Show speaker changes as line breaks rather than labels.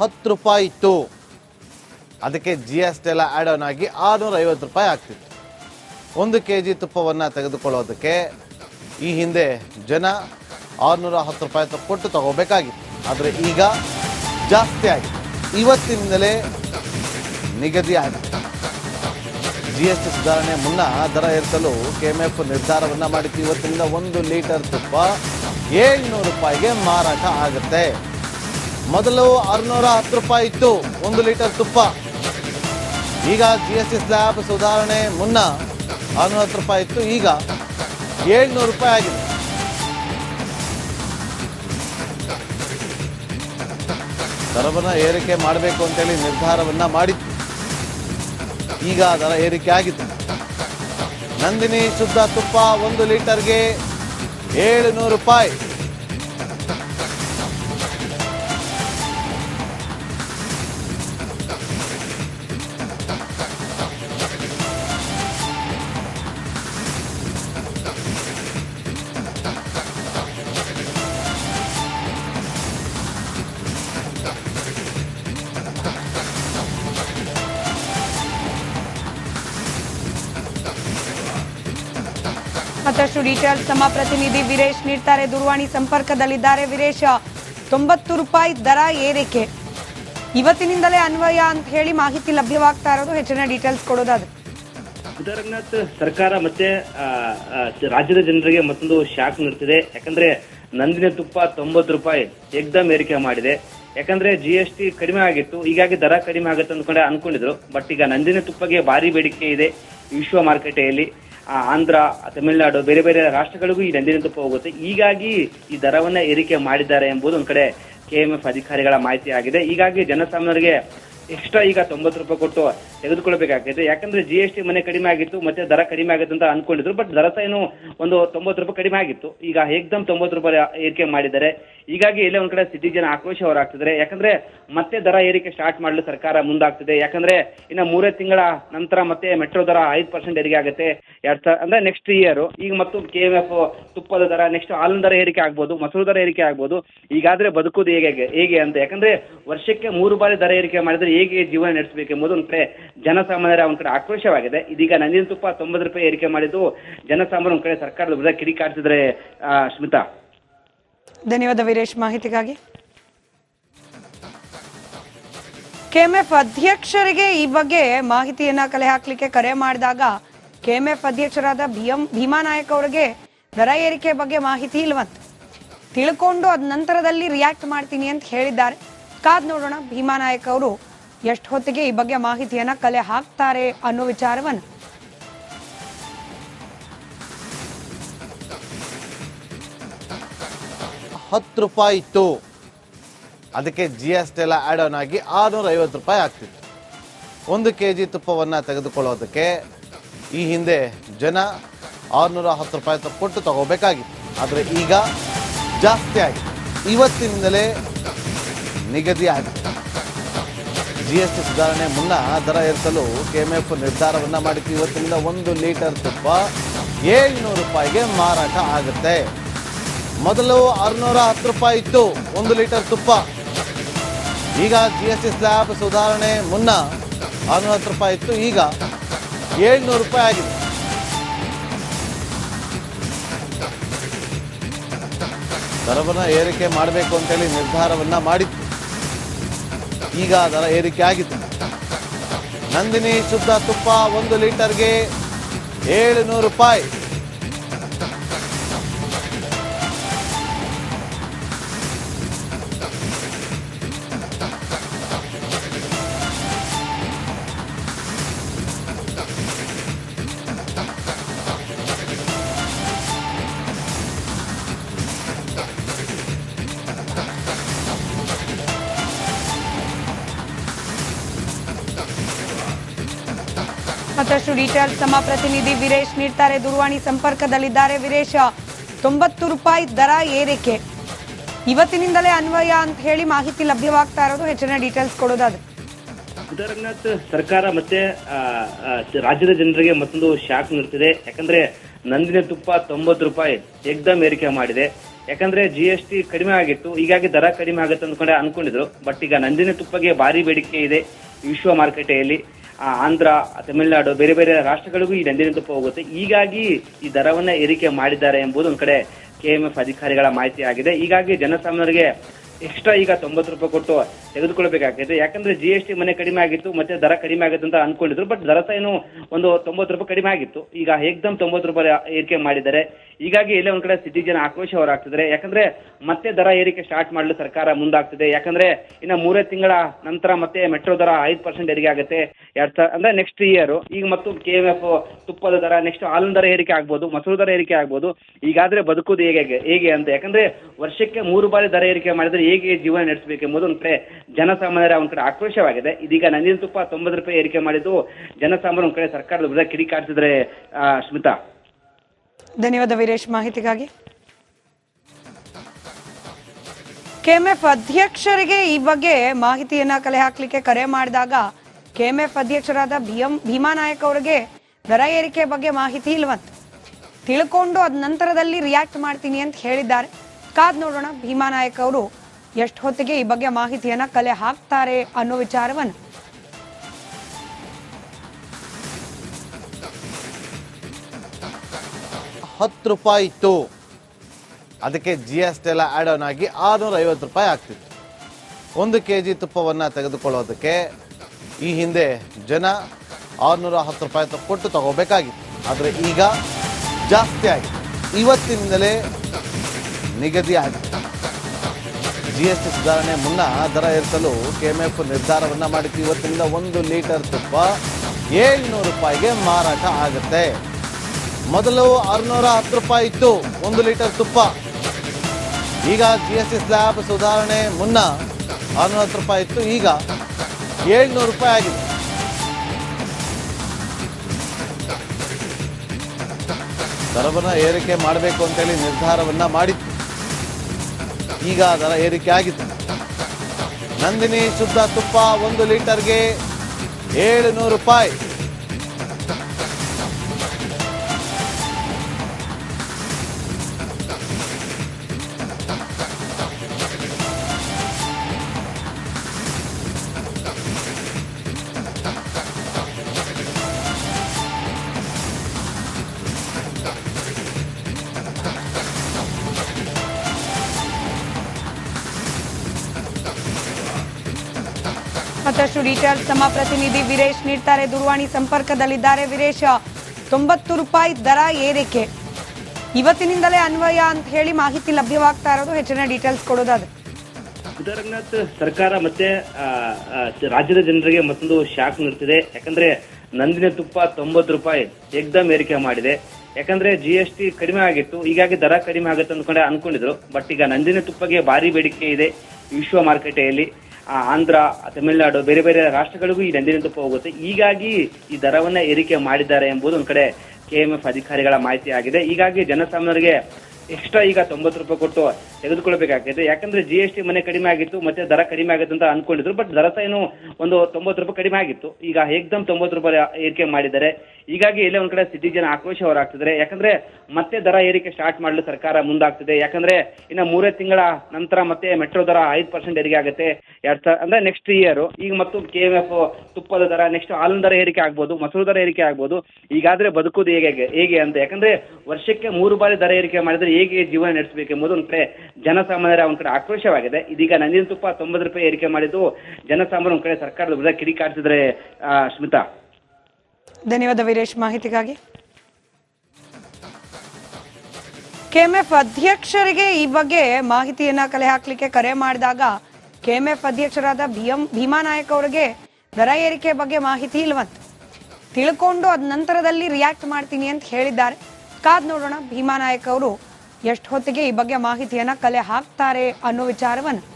ಹತ್ತು ರೂಪಾಯಿ ಇತ್ತು. ಅದಕ್ಕೆ ಜಿ ಎಸ್ ಟಿ ಎಲ್ಲ ಆ್ಯಡ್ ಆನ್ ಆಗಿ ಆರುನೂರ ಐವತ್ತು ರೂಪಾಯಿ ಆಗ್ತಿತ್ತು. ಒಂದು ಕೆ ಜಿ ತುಪ್ಪವನ್ನು ತೆಗೆದುಕೊಳ್ಳೋದಕ್ಕೆ ಈ ಹಿಂದೆ ಜನ ಆರುನೂರ ಹತ್ತು ರೂಪಾಯಿ ಕೊಟ್ಟು ತಗೋಬೇಕಾಗಿತ್ತು. ಆದರೆ ಈಗ ಜಾಸ್ತಿ ಆಗಿದೆ. ಇವತ್ತಿನಿಂದಲೇ ನಿಗದಿ ಆಗಿದೆ. ಜಿ ಎಸ್ ಟಿ ಸುಧಾರಣೆ ಮುನ್ನ ದರ ಏರಿಸಲು ಕೆ ಎಂ ಎಫ್ ನಿರ್ಧಾರವನ್ನು ಮಾಡಿತ್ತು. ಇವತ್ತಿನಿಂದ ಒಂದು ಲೀಟರ್ ತುಪ್ಪ ಏಳ್ನೂರು ರೂಪಾಯಿಗೆ ಮಾರಾಟ ಆಗುತ್ತೆ. ಮೊದಲು ಆರುನೂರ ಹತ್ತು ರೂಪಾಯಿ ಇತ್ತು, ಒಂದು ಲೀಟರ್ ತುಪ್ಪ. ಈಗ ಜಿ ಎಸ್ ಟಿ ಸ್ಲ್ಯಾಬ್ ಸುಧಾರಣೆ ಮುನ್ನ ಆರುನೂರ ಹತ್ತು ರೂಪಾಯಿ ಇತ್ತು, ಈಗ ಏಳ್ನೂರು ರೂಪಾಯಿ ಆಗಿದೆ. ದರವನ್ನು ಏರಿಕೆ ಮಾಡಬೇಕು ಅಂತೇಳಿ ನಿರ್ಧಾರವನ್ನ ಮಾಡಿತ್ತು ಈಗ ದರ ಏರಿಕೆ ಆಗಿದೆ. ನಂದಿನಿ ಶುದ್ಧ ತುಪ್ಪ ಒಂದು ಲೀಟರ್ಗೆ ಏಳುನೂರು ರೂಪಾಯಿ.
ಮತ್ತಷ್ಟು ಡೀಟೇಲ್ಸ್ ನಮ್ಮ ಪ್ರತಿನಿಧಿ ವೀರೇಶ್ ನೀಡ್ತಾರೆ. ದೂರವಾಣಿ ಸಂಪರ್ಕದಲ್ಲಿದ್ದಾರೆ ವೀರೇಶ. ತೊಂಬತ್ತು ರೂಪಾಯಿ ದರ ಏರಿಕೆ. ಇವತ್ತಿನಿಂದಲೇ ಅನ್ವಯ ಅಂತ ಹೇಳಿ ಮಾಹಿತಿ ಲಭ್ಯವಾಗ್ತಾ ಇರೋದು. ಹೆಚ್ಚಿನ ಡೀಟೇಲ್ಸ್ ಕೊಡೋದಾದ್ರೆ.
ರಂಗನಾಥ್ ಸರ್ಕಾರ ಮತ್ತೆ ರಾಜ್ಯದ ಜನರಿಗೆ ಮತ್ತೊಂದು ಶಾಕ್ ನೀಡ್ತಿದೆ. ಯಾಕಂದ್ರೆ ನಂದಿನ ತುಪ್ಪ ತೊಂಬತ್ತು ರೂಪಾಯಿ ಏಕ್ದಮ್ ಏರಿಕೆ ಮಾಡಿದೆ. ಯಾಕಂದ್ರೆ ಜಿ ಎಸ್ ಟಿ ಕಡಿಮೆ ಆಗಿತ್ತು. ಹೀಗಾಗಿ ದರ ಕಡಿಮೆ ಆಗುತ್ತೆ ಅಂದ್ಕೊಂಡೆ ಅನ್ಕೊಂಡಿದ್ರು. ಬಟ್ ಈಗ ನಂದಿನ ತುಪ್ಪಗೆ ಭಾರಿ ಬೇಡಿಕೆ ಇದೆ ವಿಶ್ವ ಮಾರುಕಟ್ಟೆಯಲ್ಲಿ ಆಂಧ್ರ, ತಮಿಳುನಾಡು, ಬೇರೆ ಬೇರೆ ರಾಷ್ಟ್ರಗಳಿಗೂ ಈ ನಂದಿನಿ ತುಪ್ಪ ಹೋಗುತ್ತೆ. ಹೀಗಾಗಿ ಈ ದರವನ್ನ ಏರಿಕೆ ಮಾಡಿದ್ದಾರೆ ಎಂಬುದು ಒಂದ್ ಕಡೆ ಕೆಎಂಎಫ್ ಅಧಿಕಾರಿಗಳ ಮಾಹಿತಿ ಆಗಿದೆ. ಹೀಗಾಗಿ ಜನಸಾಮಾನ್ಯರಿಗೆ ಎಕ್ಸ್ಟ್ರಾ ಈಗ ತೊಂಬತ್ತು ರೂಪಾಯಿ ಕೊಟ್ಟು ತೆಗೆದುಕೊಳ್ಬೇಕಾಗಿದೆ ಯಾಕಂದ್ರೆ ಜಿ ಎಸ್ ಟಿ ಮನೆ ಕಡಿಮೆ ಆಗಿತ್ತು, ಮತ್ತೆ ದರ ಕಡಿಮೆ ಆಗುತ್ತೆ ಅಂತ ಅನ್ಕೊಂಡಿದ್ರು ಬಟ್ ದರ ಸಹ ಏನು ಒಂದು ತೊಂಬತ್ತು ರೂಪಾಯಿ ಕಡಿಮೆ ಆಗಿತ್ತು. ಈಗ ಏಕ್ದಮ್ ತೊಂಬತ್ತು ರೂಪಾಯಿ ಏರಿಕೆ ಮಾಡಿದ್ದಾರೆ. ಹೀಗಾಗಿ ಎಲ್ಲೇ ಒಂದ್ ಕಡೆ ಸಿಟಿ ಜನ ಆಕ್ರೋಶ ಹೊರಾಗ್ತಿದ್ದಾರೆ ಯಾಕಂದ್ರೆ ಮತ್ತೆ ದರ ಏರಿಕೆ ಸ್ಟಾರ್ಟ್ ಮಾಡಲು ಸರ್ಕಾರ ಮುಂದಾಗ್ತಿದೆ. ಯಾಕಂದ್ರೆ ಇನ್ನ ಮೂರೇ ತಿಂಗಳ ನಂತರ ಮತ್ತೆ ಮೆಟ್ರೋ ದರ ಐದು ಪರ್ಸೆಂಟ್ ಏರಿಕೆ ಆಗುತ್ತೆ. ಎರಡ್ ಸಾವಿರ ಅಂದ್ರೆ ನೆಕ್ಸ್ಟ್ ಇಯರ್ ಈಗ ಮತ್ತು ಕೆ ಎಫ್ ತುಪ್ಪದ ದರ ನೆಕ್ಸ್ಟ್ ಹಾಲಿನ ದರ ಏರಿಕೆ ಆಗ್ಬೋದು, ಮೊಸರು ದರ ಏರಿಕೆ ಆಗ್ಬೋದು. ಈಗಾದ್ರೆ ಬದುಕೋದು ಹೇಗೆ ಹೇಗೆ ಅಂತ. ಯಾಕಂದ್ರೆ ವರ್ಷಕ್ಕೆ ಮೂರು ಬಾರಿ ದರ ಏರಿಕೆ ಮಾಡಿದ್ರೆ ಹೇಗೆ ಜೀವನ ನಡೆಸಬೇಕು ಎಂಬುದು ಒಂದ್ ಕಡೆ ಜನಸಾಮಾನ್ಯರ ಒಂದ್ ಕಡೆ ಆಕ್ರೋಶವಾಗಿದೆ. ಇದೀಗ ನಂದಿನ ತುಪ್ಪ ತೊಂಬತ್ತು ರೂಪಾಯಿ ಏರಿಕೆ ಮಾಡಿದ್ದು ಜನಸಾಮಾನ್ಯರ ಒಂದ್ ಕಡೆ ಸರ್ಕಾರದ ವಿರುದ್ಧ ಕಿಡಿಕಾಡ್ತಿದ್ರೆ ಸ್ಮಿತಾ.
ಧನ್ಯವಾದ ವೀರೇಶ್ ಮಾಹಿತಿಗಾಗಿ. ಕೆಎಂಎಫ್ ಅಧ್ಯಕ್ಷರಿಗೆ ಈ ಬಗ್ಗೆ ಮಾಹಿತಿಯನ್ನ ಕಲೆ ಹಾಕಲಿಕ್ಕೆ ಕರೆ ಮಾಡಿದಾಗ ಕೆಎಂಎಫ್ ಅಧ್ಯಕ್ಷರಾದ ಬಿಎಂ ಭೀಮಾ ನಾಯಕ್ ಅವರಿಗೆ ದರ ಏರಿಕೆ ಬಗ್ಗೆ ಮಾಹಿತಿ ಇಲ್ವಂತ. ತಿಳ್ಕೊಂಡು ಅದ ನಂತರದಲ್ಲಿ ರಿಯಾಕ್ಟ್ ಮಾಡ್ತೀನಿ ಅಂತ ಹೇಳಿದ್ದಾರೆ. ಕಾದ್ ನೋಡೋಣ ಭೀಮಾ ನಾಯಕ್ ಅವರು ಎಷ್ಟು ಹೊತ್ತಿಗೆ ಈ ಬಗ್ಗೆ ಮಾಹಿತಿಯನ್ನ ಕಲೆ ಹಾಕ್ತಾರೆ ಅನ್ನೋ ವಿಚಾರವನ್ನು.
ಹತ್ತು ರೂಪಾಯಿ ಇತ್ತು. ಅದಕ್ಕೆ ಜಿ ಎಸ್ ಟಿ ಎಲ್ಲ ಆ್ಯಡ್ ಆನ್ ಆಗಿ ಆರುನೂರ ಐವತ್ತು ರೂಪಾಯಿ ಆಗ್ತಿತ್ತು. ಒಂದು ಕೆ ಜಿ ತುಪ್ಪವನ್ನು ತೆಗೆದುಕೊಳ್ಳೋದಕ್ಕೆ ಈ ಹಿಂದೆ ಜನ ಆರುನೂರ ಹತ್ತು ರೂಪಾಯಿ ಕೊಟ್ಟು ತಗೋಬೇಕಾಗಿತ್ತು. ಆದರೆ ಈಗ ಜಾಸ್ತಿ ಆಗಿದೆ ಇವತ್ತಿನಿಂದಲೇ ನಿಗದಿ ಆಗಿದೆ. ಜಿ ಎಸ್ ಟಿ ಸುಧಾರಣೆ ಮುನ್ನ ದರ ಏರಿಸಲು ಕೆಎಂಎಫ್ ನಿರ್ಧಾರವನ್ನು ಮಾಡಿತ್ತು. ಇವತ್ತಿನಿಂದ ಒಂದು ಲೀಟರ್ ತುಪ್ಪ ಏಳ್ನೂರು ರೂಪಾಯಿಗೆ ಮಾರಾಟ ಆಗುತ್ತೆ. ಮೊದಲು ಆರುನೂರ ಹತ್ತು ರೂಪಾಯಿ ಇತ್ತು, ಒಂದು ಲೀಟರ್ ತುಪ್ಪ. ಈಗ ಜಿ ಎಸ್ ಟಿ ಸ್ಲ್ಯಾಬ್ ಸುಧಾರಣೆ ಮುನ್ನ ಆರುನೂರ ಹತ್ತು ರೂಪಾಯಿ ಇತ್ತು, ಈಗ ಏಳ್ನೂರು ರೂಪಾಯಿ ಆಗಿದೆ. ದರವನ್ನು ಏರಿಕೆ ಮಾಡಬೇಕು ಅಂತೇಳಿ ನಿರ್ಧಾರವನ್ನ ಮಾಡಿತ್ತು ಈಗ ದರ ಏರಿಕೆ ಆಗಿತ್ತು ನಂದಿನಿ ಶುದ್ಧ ತುಪ್ಪ ಒಂದು ಲೀಟರ್ಗೆ ಏಳುನೂರು ರೂಪಾಯಿ.
ಮತ್ತಷ್ಟು ಡೀಟೇಲ್ಸ್ ನಮ್ಮ ಪ್ರತಿನಿಧಿ ವೀರೇಶ್ ನೀಡ್ತಾರೆ. ದೂರವಾಣಿ ಸಂಪರ್ಕದಲ್ಲಿದ್ದಾರೆ ವೀರೇಶ. ತೊಂಬತ್ತು ರೂಪಾಯಿ ದರ ಏರಿಕೆ. ಇವತ್ತಿನಿಂದಲೇ ಅನ್ವಯ ಅಂತ ಹೇಳಿ ಮಾಹಿತಿ ಲಭ್ಯವಾಗ್ತಾ ಇರೋದು. ಹೆಚ್ಚಿನ ಡೀಟೇಲ್ಸ್ ಕೊಡೋದಾದ್ರೆ.
ರಂಗನಾಥ್ ಸರ್ಕಾರ ಮತ್ತೆ ರಾಜ್ಯದ ಜನರಿಗೆ ಮತ್ತೊಂದು ಶಾಕ್ ನೀಡ್ತಿದೆ. ಯಾಕಂದ್ರೆ ನಂದಿನ ತುಪ್ಪ ತೊಂಬತ್ತು ರೂಪಾಯಿ ಏಕ್ದಮ್ ಏರಿಕೆ ಮಾಡಿದೆ. ಯಾಕಂದ್ರೆ ಜಿ ಎಸ್ ಟಿ ಕಡಿಮೆ ಆಗಿತ್ತು. ಹೀಗಾಗಿ ದರ ಕಡಿಮೆ ಆಗುತ್ತೆ ಅಂದ್ಕೊಂಡೆ ಅನ್ಕೊಂಡಿದ್ರು. ಬಟ್ ಈಗ ನಂದಿನ ತುಪ್ಪಗೆ ಭಾರಿ ಬೇಡಿಕೆ ಇದೆ ವಿಶ್ವ ಮಾರುಕಟ್ಟೆಯಲ್ಲಿ ಆಂಧ್ರ, ತಮಿಳುನಾಡು, ಬೇರೆ ಬೇರೆ ರಾಷ್ಟ್ರಗಳಿಗೂ ಈ ನಂದಿನಿ ತುಪ್ಪ ಹೋಗುತ್ತೆ. ಹೀಗಾಗಿ ಈ ದರವನ್ನ ಏರಿಕೆ ಮಾಡಿದ್ದಾರೆ ಎಂಬುದು ಒಂದ್ ಕಡೆ ಕೆಎಂಎಫ್ ಅಧಿಕಾರಿಗಳ ಮಾಹಿತಿ ಆಗಿದೆ. ಹೀಗಾಗಿ ಜನಸಾಮಾನ್ಯರಿಗೆ ಎಕ್ಸ್ಟ್ರಾ ಈಗ ತೊಂಬತ್ತು ರೂಪಾಯಿ ಕೊಟ್ಟು ತೆಗೆದುಕೊಳ್ಬೇಕಾಗಿದೆ ಯಾಕಂದ್ರೆ ಜಿ ಎಸ್ ಟಿ ಮನೆ ಕಡಿಮೆ ಆಗಿತ್ತು, ಮತ್ತೆ ದರ ಕಡಿಮೆ ಆಗುತ್ತೆ ಅಂತ ಅನ್ಕೊಂಡಿದ್ರು. ಬಟ್ ದರ ಏನು ಒಂದು ತೊಂಬತ್ತು ರೂಪಾಯಿ ಕಡಿಮೆ ಆಗಿತ್ತು. ಈಗ ಏಕ್ದಮ್ ತೊಂಬತ್ತು ರೂಪಾಯಿ ಏರಿಕೆ ಮಾಡಿದ್ದಾರೆ. ಹೀಗಾಗಿ ಎಲ್ಲೇ ಒಂದ್ ಕಡೆ ಸಿಟಿ ಜನ ಆಕ್ರೋಶ ಹೊರಾಗ್ತಿದ್ದಾರೆ ಯಾಕಂದ್ರೆ ಮತ್ತೆ ದರ ಏರಿಕೆ ಸ್ಟಾರ್ಟ್ ಮಾಡಲು ಸರ್ಕಾರ ಮುಂದಾಗ್ತಿದೆ. ಯಾಕಂದ್ರೆ ಇನ್ನ ಮೂರೇ ತಿಂಗಳ ನಂತರ ಮತ್ತೆ ಮೆಟ್ರೋ ದರ ಐದು ಪರ್ಸೆಂಟ್ ಏರಿಕೆ ಆಗುತ್ತೆ. ಎರಡ್ ಸಾವಿರ ಅಂದ್ರೆ ನೆಕ್ಸ್ಟ್ ಇಯರ್ ಈಗ ಮತ್ತು ಕೆ ಎಫ್ ತುಪ್ಪದ ದರ ನೆಕ್ಸ್ಟ್ ಹಾಲಿನ ದರ ಏರಿಕೆ ಆಗ್ಬೋದು, ಮೊಸರು ದರ ಏರಿಕೆ ಆಗ್ಬೋದು. ಈಗಾದ್ರೆ ಬದುಕುದು ಹೇಗೆ ಹೇಗೆ ಅಂತ. ಯಾಕಂದ್ರೆ ವರ್ಷಕ್ಕೆ ಮೂರು ಬಾರಿ ದರ ಏರಿಕೆ ಮಾಡಿದ್ರೆ ಹೇಗೆ ಜೀವನ ನಡೆಸಬೇಕು ಎಂಬುದು ಒಂದ್ ಕಡೆ ಜನಸಾಮಾನ್ಯರ ಒಂದ್ ಕಡೆ ಆಕ್ರೋಶವಾಗಿದೆ. ಇದೀಗ ನಂದಿನ ತುಪ್ಪ ತೊಂಬತ್ತು ರೂಪಾಯಿ ಏರಿಕೆ ಮಾಡಿದ್ದು ಜನಸಾಮಾನ್ಯ ಒಂದ್ ಕಡೆ ಸರ್ಕಾರದ ವಿರುದ್ಧ ಕಿಡಿಕಾಡ್ತಿದ್ರೆ ಸ್ಮಿತಾ.
ಧನ್ಯವಾದ ವೀರೇಶ್ ಮಾಹಿತಿಗಾಗಿ. ಕೆಎಂಎಫ್ ಅಧ್ಯಕ್ಷರಿಗೆ ಈ ಬಗ್ಗೆ ಮಾಹಿತಿಯನ್ನ ಕಲೆ ಹಾಕಲಿಕ್ಕೆ ಕರೆ ಮಾಡಿದಾಗ ಕೆಎಂಎಫ್ ಅಧ್ಯಕ್ಷರಾದ ಭೀಮ್ ಭೀಮಾ ನಾಯಕ್ ಅವರಿಗೆ ದರ ಏರಿಕೆ ಬಗ್ಗೆ ಮಾಹಿತಿ ಇಲ್ವಂತ. ತಿಳ್ಕೊಂಡು ಅದ ನಂತರದಲ್ಲಿ ರಿಯಾಕ್ಟ್ ಮಾಡ್ತೀನಿ ಅಂತ ಹೇಳಿದ್ದಾರೆ. ಕಾದ್ ನೋಡೋಣ ಭೀಮಾ ನಾಯಕ್ ಅವರು ಎಷ್ಟು ಹೊತ್ತಿಗೆ ಈ ಬಗ್ಗೆ ಮಾಹಿತಿಯನ್ನ ಕಲೆ ಹಾಕ್ತಾರೆ ಅನ್ನೋ ವಿಚಾರವನ್ನು.
ಹತ್ತು ರೂಪಾಯಿ ಇತ್ತು. ಅದಕ್ಕೆ ಜಿ ಎಸ್ ಟಿ ಎಲ್ಲ ಆ್ಯಡ್ ಆನ್ ಆಗಿ ಆರುನೂರ ಐವತ್ತು ರೂಪಾಯಿ ಆಗ್ತಿತ್ತು. ಒಂದು ಕೆ ಜಿ ತುಪ್ಪವನ್ನು ತೆಗೆದುಕೊಳ್ಳೋದಕ್ಕೆ ಈ ಹಿಂದೆ ಜನ ಆರುನೂರ ಹತ್ತು ರೂಪಾಯಿ ಕೊಟ್ಟು ತಗೋಬೇಕಾಗಿತ್ತು. ಆದರೆ ಈಗ ಜಾಸ್ತಿ ಆಗಿದೆ. ಇವತ್ತಿನಿಂದಲೇ ನಿಗದಿ ಆಗಿದೆ. ಜಿ ಎಸ್ ಟಿ ಸುಧಾರಣೆ ಮುನ್ನ ದರ ಏರಿಸಲು ಕೆಎಂಎಫ್ ನಿರ್ಧಾರವನ್ನು ಮಾಡಿತ್ತು. ಇವತ್ತಿನಿಂದ ಒಂದು ಲೀಟರ್ ತುಪ್ಪ ಏಳ್ನೂರು ರೂಪಾಯಿಗೆ ಮಾರಾಟ ಆಗುತ್ತೆ. ಮೊದಲು ಆರುನೂರ ಹತ್ತು ರೂಪಾಯಿ ಇತ್ತು, ಒಂದು ಲೀಟರ್ ತುಪ್ಪ. ಈಗ ಜಿ ಎಸ್ ಟಿ ಸ್ಲ್ಯಾಬ್ ಸುಧಾರಣೆ ಮುನ್ನ ಆರುನೂರ ಹತ್ತು ರೂಪಾಯಿ ಇತ್ತು, ಈಗ ಏಳ್ನೂರು ರೂಪಾಯಿ ಆಗಿದೆ. ದರವನ್ನ ಏರಿಕೆ ಮಾಡಬೇಕು ಅಂತೇಳಿ ನಿರ್ಧಾರವನ್ನ ಮಾಡಿತ್ತು. ಈಗ ದರ ಏರಿಕೆ ಆಗಿತ್ತು ನಂದಿನಿ ಶುದ್ಧ ತುಪ್ಪ ಒಂದು ಲೀಟರ್ಗೆ ಏಳುನೂರು ರೂಪಾಯಿ.
ಮತ್ತಷ್ಟು ಡೀಟೇಲ್ಸ್ ನಮ್ಮ ಪ್ರತಿನಿಧಿ ವೀರೇಶ್ ನೀಡ್ತಾರೆ. ದೂರವಾಣಿ ಸಂಪರ್ಕದಲ್ಲಿದ್ದಾರೆ ವೀರೇಶ್. ತೊಂಬತ್ತು ರೂಪಾಯಿ ದರ ಏರಿಕೆ. ಇವತ್ತಿನಿಂದಲೇ ಅನ್ವಯ ಅಂತ ಹೇಳಿ ಮಾಹಿತಿ ಲಭ್ಯವಾಗ್ತಾ ಇರೋದು. ಹೆಚ್ಚಿನ ಡೀಟೇಲ್ಸ್ ಕೊಡೋದಾದ್ರೆ.
ರಂಗನಾಥ್ ಸರ್ಕಾರ ಮತ್ತೆ ರಾಜ್ಯದ ಜನರಿಗೆ ಮತ್ತೊಂದು ಶಾಕ್ ನೀಡ್ತಿದೆ. ಯಾಕಂದ್ರೆ ನಂದಿನ ತುಪ್ಪ ತೊಂಬತ್ತು ರೂಪಾಯಿ ಏಕ್ದಮ್ ಏರಿಕೆ ಮಾಡಿದೆ. ಯಾಕಂದ್ರೆ ಜಿ ಎಸ್ ಟಿ ಕಡಿಮೆ ಆಗಿತ್ತು. ಹೀಗಾಗಿ ದರ ಕಡಿಮೆ ಆಗುತ್ತೆ ಅಂದ್ಕೊಂಡೆ ಅನ್ಕೊಂಡಿದ್ರು. ಬಟ್ ಈಗ ನಂದಿನ ತುಪ್ಪಗೆ ಭಾರಿ ಬೇಡಿಕೆ ಇದೆ ವಿಶ್ವ ಮಾರುಕಟ್ಟೆಯಲ್ಲಿ ಆಂಧ್ರ, ತಮಿಳುನಾಡು, ಬೇರೆ ಬೇರೆ ರಾಷ್ಟ್ರಗಳಿಗೂ ಈ ನಂದಿನಿ ಹೋಗುತ್ತೆ. ಹೀಗಾಗಿ ಈ ದರವನ್ನ ಏರಿಕೆ ಮಾಡಿದ್ದಾರೆ ಎಂಬುದು ಒಂದ್ ಕಡೆ ಕೆಎಂಎಫ್ ಅಧಿಕಾರಿಗಳ ಮಾಹಿತಿ ಆಗಿದೆ. ಹೀಗಾಗಿ ಜನಸಾಮಾನ್ಯರಿಗೆ ಎಕ್ಸ್ಟ್ರಾ ಈಗ ತೊಂಬತ್ತು ರೂಪಾಯಿ ಕೊಟ್ಟು ತೆಗೆದುಕೊಳ್ಬೇಕಾಗಿದೆ ಯಾಕಂದ್ರೆ ಜಿ ಎಸ್ ಟಿ ಮನೆ ಕಡಿಮೆ ಆಗಿತ್ತು, ಮತ್ತೆ ದರ ಕಡಿಮೆ ಆಗುತ್ತೆ ಅಂತ ಅನ್ಕೊಂಡಿದ್ರು ಬಟ್ ದರ ಏನು ಒಂದು ತೊಂಬತ್ತು ರೂಪಾಯಿ ಕಡಿಮೆ ಆಗಿತ್ತು. ಈಗ ಏಕ್ದಮ್ ತೊಂಬತ್ತು ರೂಪಾಯಿ ಏರಿಕೆ ಮಾಡಿದ್ದಾರೆ. ಹೀಗಾಗಿ ಎಲ್ಲ ಒಂದ್ ಕಡೆ ಸಿಟಿ ಜನ ಆಕ್ರೋಶ ಹೊರಾಗ್ತಿದ್ದಾರೆ ಯಾಕಂದ್ರೆ ಮತ್ತೆ ದರ ಏರಿಕೆ ಸ್ಟಾರ್ಟ್ ಮಾಡಲು ಸರ್ಕಾರ ಮುಂದಾಗ್ತಿದೆ. ಯಾಕಂದ್ರೆ ಇನ್ನ ಮೂರೇ ತಿಂಗಳ ನಂತರ ಮತ್ತೆ ಮೆಟ್ರೋ ದರ ಐದು ಪರ್ಸೆಂಟ್ ಏರಿಕೆ ಆಗುತ್ತೆ. ಎರಡ್ ಅಂದ್ರೆ ನೆಕ್ಸ್ಟ್ ಇಯರ್ ಈಗ ಮತ್ತು ಕೆ ಎಂ ಎಫ್ ತುಪ್ಪದ ದರ ನೆಕ್ಸ್ಟ್ ಹಾಲಿನ ದರ ಏರಿಕೆ ಆಗ್ಬೋದು, ಮೊಸರು ದರ ಏರಿಕೆ ಆಗ್ಬೋದು. ಈಗಾದ್ರೆ ಬದುಕುದು ಹೇಗೆ ಹೇಗೆ ಅಂತ. ಯಾಕಂದ್ರೆ ವರ್ಷಕ್ಕೆ ಮೂರು ಬಾರಿ ದರ ಏರಿಕೆ ಮಾಡಿದ್ರೆ ಹೇಗೆ ಜೀವನ ನಡೆಸಬೇಕು ಎಂಬುದು ಒಂದ್ ಕಡೆ ಜನಸಾಮಾನ್ಯರ ಒಂದ್ ಕಡೆ ಆಕ್ರೋಶವಾಗಿದೆ. ಇದೀಗ ನಂದಿನ ತುಪ್ಪ ತೊಂಬತ್ತು ರೂಪಾಯಿ ಏರಿಕೆ ಮಾಡಿದ್ದು ಜನಸಾಮಾನ್ಯ ಒಂದ್ ಕಡೆ ಸರ್ಕಾರದ ವಿರುದ್ಧ ಕಿಡಿಕಾಡ್ತಿದ್ರೆ ಆ, ಸ್ಮಿತಾ.
ಧನ್ಯವಾದ ವೀರೇಶ್ ಮಾಹಿತಿಗಾಗಿ. ಕೆಎಂಎಫ್ ಅಧ್ಯಕ್ಷರಿಗೆ ಈ ಬಗ್ಗೆ ಮಾಹಿತಿಯನ್ನ ಕಲೆ ಹಾಕ್ಲಿಕ್ಕೆ ಕರೆ ಮಾಡಿದಾಗ ಕೆಎಂಎಫ್ ಅಧ್ಯಕ್ಷರಾದ ಬಿಎಂ ಭೀಮಾ ನಾಯಕ್ ಅವರಿಗೆ ದರ ಏರಿಕೆ ಬಗ್ಗೆ ಮಾಹಿತಿ ಇಲ್ವಂತ. ತಿಳ್ಕೊಂಡು ಅದ ನಂತರದಲ್ಲಿ ರಿಯಾಕ್ಟ್ ಮಾಡ್ತೀನಿ ಅಂತ ಹೇಳಿದ್ದಾರೆ. ಕಾದ್ ನೋಡೋಣ ಭೀಮಾ ನಾಯಕ್ ಅವರು ಎಷ್ಟು ಹೊತ್ತಿಗೆ ಈ ಬಗ್ಗೆ ಮಾಹಿತಿಯನ್ನು ಕಲೆ ಹಾಕ್ತಾರೆ ಅನ್ನೋ ವಿಚಾರವನ್ನು